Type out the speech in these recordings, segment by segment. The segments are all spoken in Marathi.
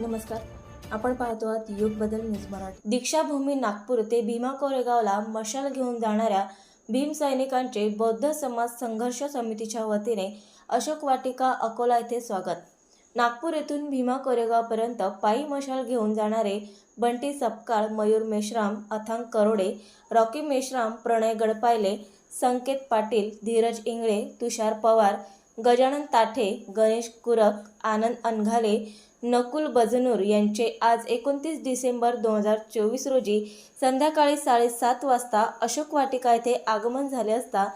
नमस्कार. आपण पाहतो आहात युग बदल न्यूज मराठी. दीक्षाभूमी नागपूर ते भीमा कोरेगावला मशाल घेऊन जाणाऱ्या भीम सैनिकांचे बौद्ध समाज संघर्ष समितीच्या वतीने अशोक वाटिका अकोला येथे स्वागत. नागपूर येथून भीमा कोरेगावपर्यंत पायी मशाल घेऊन जाणारे बंटी सपकाळ मयूर मेश्राम अथांग करोडे रॉकी मेश्राम प्रणय गडपायले संकेत पाटील धीरज इंगळे तुषार पवार गजानन ताठे गणेश कुरक आनंद अनघाले नकुल बजनूर यांचे आज एकोणतीस डिसेंबर दोन हजार चोवीस रोजी संध्याकाळी साडेसात वाजता अशोक वाटिका येथे आगमन झाले असता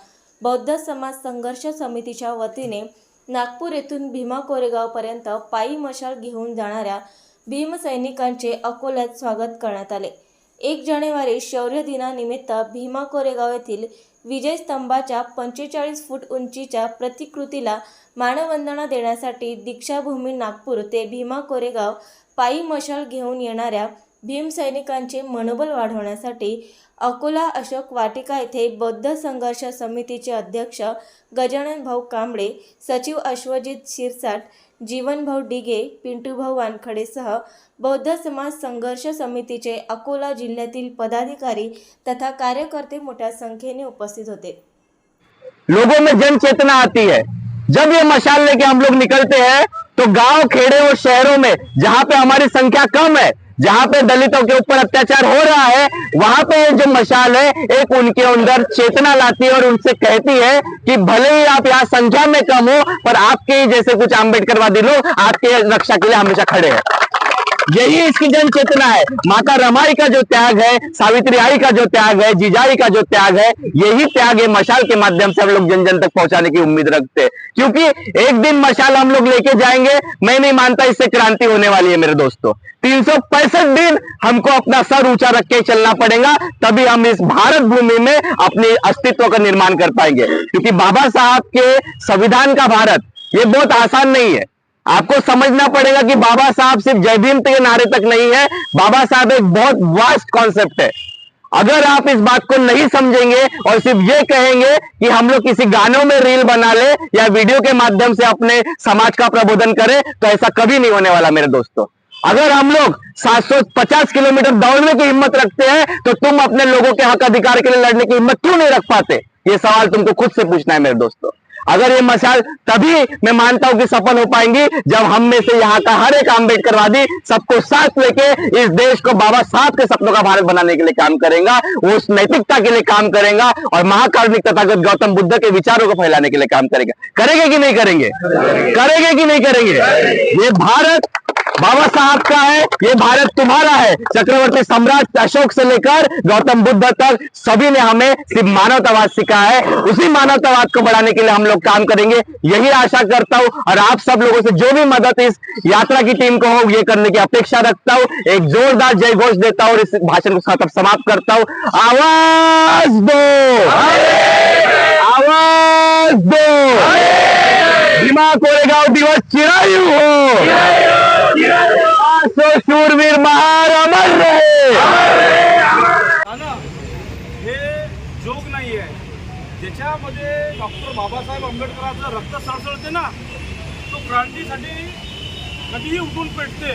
बौद्ध समाज संघर्ष समितीच्या वतीने नागपूर येथून भीमा कोरेगावपर्यंत पायी मशाल घेऊन जाणाऱ्या भीमसैनिकांचे अकोल्यात स्वागत करण्यात आले. एक जानेवारी शौर्य दिनानिमित्त भीमा कोरेगाव येथील विजय स्तंभाच्या पंचेचाळीस फूट उंचीच्या प्रतिकृतीला मानवंदना देण्यासाठी दीक्षाभूमी नागपूर ते भीमा कोरेगाव पायी मशाल घेऊन येणाऱ्या भीमसैनिकांचे मनोबल वाढवण्यासाठी अकोला अशोक वाटिका येथे बौद्ध संघर्ष समितीचे अध्यक्ष गजानन भाऊ कांबळे सचिव अश्वजित शिरसाट जीवनभाऊ डिगे पिंटूभाऊ वानखडेसह बौद्ध समाज संघर्ष समितीचे अकोला जिल्ह्यातील पदाधिकारी तथा कार्यकर्ते मोठ्या संख्येने उपस्थित होते. लोगों में जन चेतना आती है। जब ये मशाल लेके हम लोग निकलते हैं तो गांव खेड़े और शहरों में जहां पे हमारी संख्या कम है जहाँ पे दलितों के ऊपर अत्याचार हो रहा है, वहाँ पे जो मशाल है, एक उनके अंदर चेतना लाती है और उनसे कहती है कि भले ही आप यहाँ संख्या में कम हो, पर आपके जैसे कुछ आम्बेडकरवादी लोग आपके रक्षा के लिए हमेशा खड़े हैं। यही इसकी जन चेतना है। माता रमाई का जो त्याग है, सावित्री आई का जो त्याग है, जीजाई का जो त्याग है, यही त्याग है मशाल के माध्यम से हम लोग जन जन तक पहुँचाने की उम्मीद रखते हैं। क्योंकि एक दिन मशाल हम लोग लेके जाएँगे, मैं नहीं मानता इससे क्रांति होने वाली है मेरे दोस्तों। तीन सौ पैंसठ दिन हमको अपना सर ऊँचा रख के चलना पड़ेगा, तभी हम इस भारत भूमि में अपने अस्तित्व का निर्माण कर पाएँगे। क्योंकि बाबा साहब के संविधान का भारत, ये बहुत आसान नहीं है। आपको समझना पड़ेगा कि बाबा साहब सिर्फ़ जय भीम के नारे तक नहीं है, बाबा साहब एक बहुत वास्ट कॉन्सेप्ट है। अगर आप इस बात को नहीं समझेंगे और सिर्फ़ ये कहेंगे कि हम लोग किसी गानों में रील बना ले या वीडियो के माध्यम से अपने समाज का प्रबोधन करें तो ऐसा कभी नहीं होने वाला मेरे दोस्तों। अगर हम लोग 750 किलोमीटर दौड़ने की हिम्मत रखते हैं तो तुम अपने लोगों के हक अधिकार के लिए लड़ने की हिम्मत क्यों नहीं रख पाते? ये सवाल तुमको खुद से पूछना है मेरे दोस्तों। अगर ये मशाल तभी मैं मानता हूँ कि सफल हो पाएँगी जब हम में से यहाँ का हर एक आम्बेडकरवादी सबको साथ लेके इस देश को बाबा साहब के सपनों का भारत बनाने के लिए काम करेगा उस नैतिकता के लिए काम करेगा और महाकारुणिक तथागत गौतम बुद्ध के विचारों को फैलाने के लिए काम करेगा। करेंगे कि नहीं करेंगे? करेंगे कि नहीं करेंगे? ये भारत बाबा साहब का है ये भारत तुम्हारा है। चक्रवर्ती सम्राट अशोक से लेकर गौतम बुद्ध तक सभी ने हमें सिर्फ़ मानवतावाद सिखाया है। उसी मानवतावाद को बढ़ाने के लिए हम लोग काम करेंगे। यही आशा करता हूँ और आप सब लोगों से जो भी मदद इस यात्रा की टीम को हो ये करने की अपेक्षा रखता हूँ। एक जोरदार जय घोष देता हूँ और इस भाषण को खत्म समाप्त करता हूँ। आवाज़ दो। आवाज़ दो। भीमा कोरेगाव दिवस चिरायू हो। शूरवीर महार अमर रहे हा ना हे जोग नाही आहे ज्याच्यामध्ये डॉक्टर बाबासाहेब आंबेडकरांचं रक्त सळसळते ना तो क्रांतीसाठी कधीही उठून पेटते.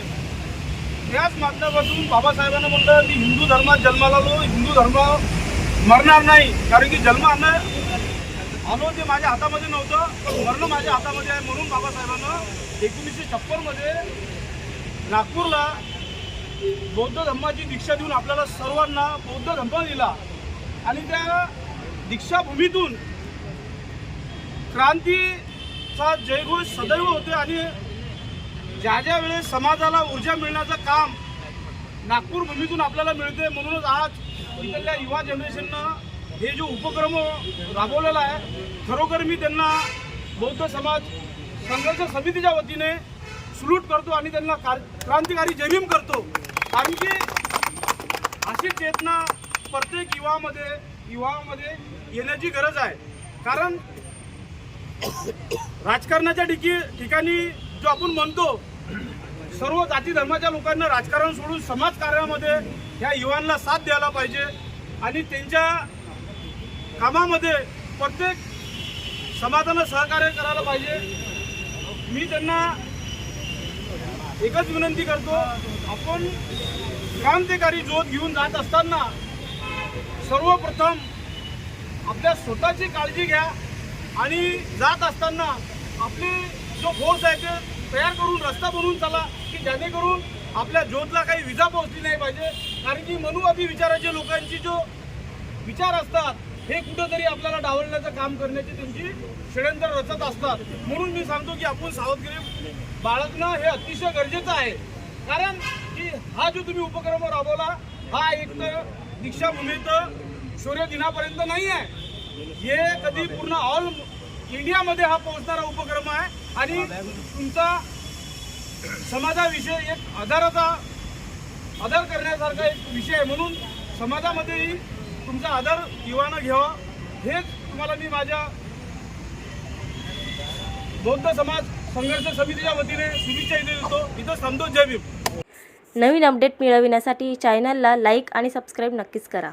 त्याच माध्यमातून बाबासाहेबांना म्हणलं की हिंदू धर्मात जन्माला आलो हिंदू धर्म मरणार नाही कारण की जन्म आणणं आलो ते माझ्या हातामध्ये नव्हतं पण मरणं माझ्या हातामध्ये आहे म्हणून बाबासाहेबांना एकोणीसशे छप्पनमध्ये नागपूरला बौद्ध धर्माची दीक्षा देऊन आपल्याला सर्वांना बौद्ध धर्म दिला. आणि त्या दीक्षाभूमीतून क्रांतीचा जयघोष सदैव होते आणि ज्या ज्या वेळेस समाजाला ऊर्जा मिळण्याचं काम नागपूर भूमीतून आपल्याला मिळते म्हणूनच आज इथल्या युवा जनरेशननं हे जो उपक्रम राबवलेला आहे खरोखर मी त्यांना बौद्ध समाज संघर्ष समितीच्या वतीने सल्यूट करतो आणि त्यांना क्रांतिकारी जयभीम करतो. कारण की अशी चेतना प्रत्येक युवामध्ये युवामध्ये येण्याची गरज आहे. कारण राजकारणाच्या ठिकी ठिकाणी जो आपण म्हणतो सर्व जाती धर्माच्या लोकांना राजकारण सोडून समाजकार्यामध्ये ह्या युवांना साथ द्यायला पाहिजे. आणि त्यांच्या कामामध्ये प्रत्येक समाजानं सहकार्य करायला पाहिजे. मी त्यांना एकच विनंती करतो आपण क्रांतिकारी ज्योत घेऊन जात असताना सर्वप्रथम आपल्या स्वतःची काळजी घ्या आणि जात असताना आपली जो फोर्स आहे ते तयार करून रस्ता बनवून चला की जेणेकरून आपल्या ज्योतला काही विजा पोहोचली नाही पाहिजे. कारण की मनुवादी विचाराचे लोकांची जो विचार असतात हे कुठंतरी आपल्याला डावलण्याचं काम करण्याची त्यांची षडयंत्र रचत असतात. म्हणून मी सांगतो की आपण सावधगिरी बाळगणं हे अतिशय गरजेचं आहे. कारण की हा जो तुम्ही उपक्रम राबवला हा एक तर दीक्षाभूमीत शौर्य दिनापर्यंत नाही आहे. हे कधी पूर्ण ऑल इंडियामध्ये हा पोहोचणारा उपक्रम आहे आणि तुमचा समाजाविषयी एक आधाराचा आदर करण्यासारखा एक विषय आहे. म्हणून समाजामध्येही तुमचा आदर युवानं घ्यावा. हेच तुम्हाला मी माझ्या बौद्ध समाज संघर्ष समितीच्या वतीने शुभेच्छा इथे देतो. इथं संतोष जय भीम. नवीन अपडेट मिळविण्यासाठी चॅनलला लाईक आणि सबस्क्राईब नक्कीच करा.